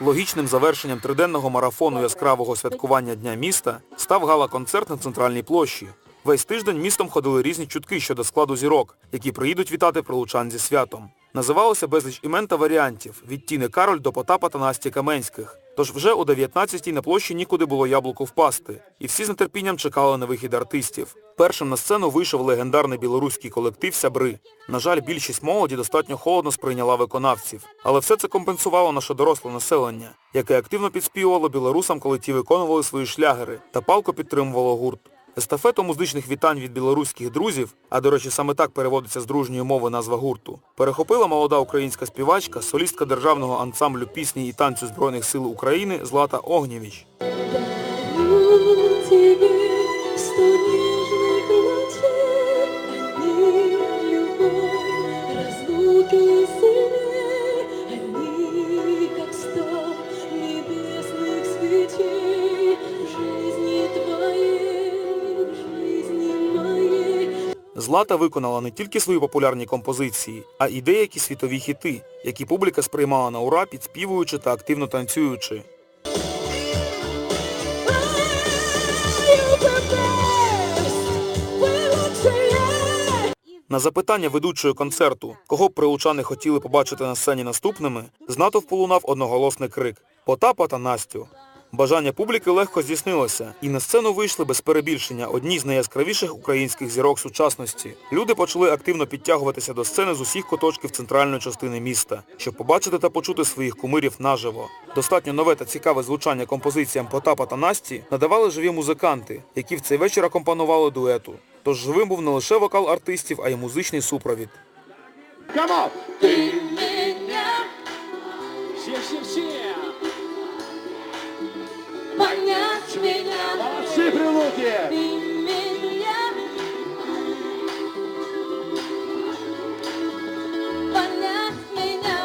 Логічним завершенням триденного марафону яскравого святкування Дня міста став гала-концерт на центральній площі. Весь тиждень містом ходили різні чутки щодо складу зірок, які приїдуть вітати прилучан зі святом. Називалося безліч імен та варіантів від Тіни Кароль до Потапа та Насті Каменських. Тож вже о 19-й на площі нікуди було яблуко впасти, і всі з нетерпінням чекали на вихід артистів. Першим на сцену вийшов легендарний білоруський колектив «Сябри». На жаль, більшість молоді достатньо холодно сприйняла виконавців. Але все це компенсувало наше доросле населення, яке активно підспівувало білорусам, коли ті виконували свої шлягери, та палко підтримувало гурт. Естафету музичних вітань від білоруських друзів, а до речі, саме так переводиться з дружньої мови назва гурту, перехопила молода українська співачка, солістка державного ансамблю пісні і танцю Збройних сил України Злата Огнєвіч. Злата виконала не тільки свої популярні композиції, а й деякі світові хіти, які публіка сприймала на ура, підспівуючи та активно танцюючи. На запитання ведучої концерту, кого б прилучани хотіли побачити на сцені наступними, з натовпу лунав одноголосний крик «Потапа та Настю». Бажання публіки легко здійснилося, і на сцену вийшли без перебільшення одні з найяскравіших українських зірок сучасності. Люди почали активно підтягуватися до сцени з усіх куточків центральної частини міста, щоб побачити та почути своїх кумирів наживо. Достатньо нове та цікаве звучання композиціям Потапа та Насті надавали живі музиканти, які в цей вечір акомпанували дуету. Тож живим був не лише вокал артистів, а й музичний супровід. Come on! Молодцы, прилуки!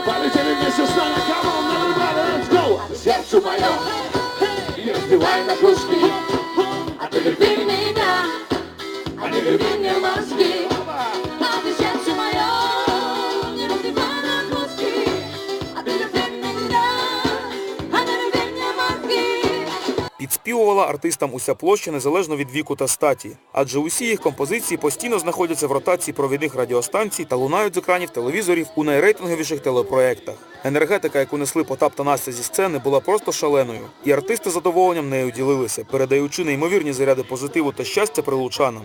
Полетели вместе с нами, come on, everybody, let's go! Сердце мое, и разбивай на куски, Підспівувала артистам уся площа незалежно від віку та статі, адже усі їх композиції постійно знаходяться в ротації провідних радіостанцій та лунають з екранів телевізорів у найрейтинговіших телепроєктах. Енергетика, яку несли Потап та Настя зі сцени, була просто шаленою, і артисти задоволенням нею ділилися, передаючи неймовірні заряди позитиву та щастя прилучанам.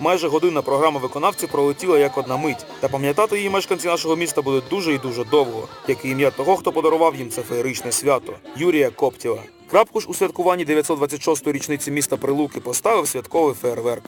Майже годинна програма виконавців пролетіла як одна мить, та пам'ятати її мешканці нашого міста будуть дуже і дуже довго, як і ім'я того, хто подарував їм це феєричне свято Юрія Коптєва. Крапку ж у святкуванні 926-ї річниці міста Прилуки поставив святковий фейерверк.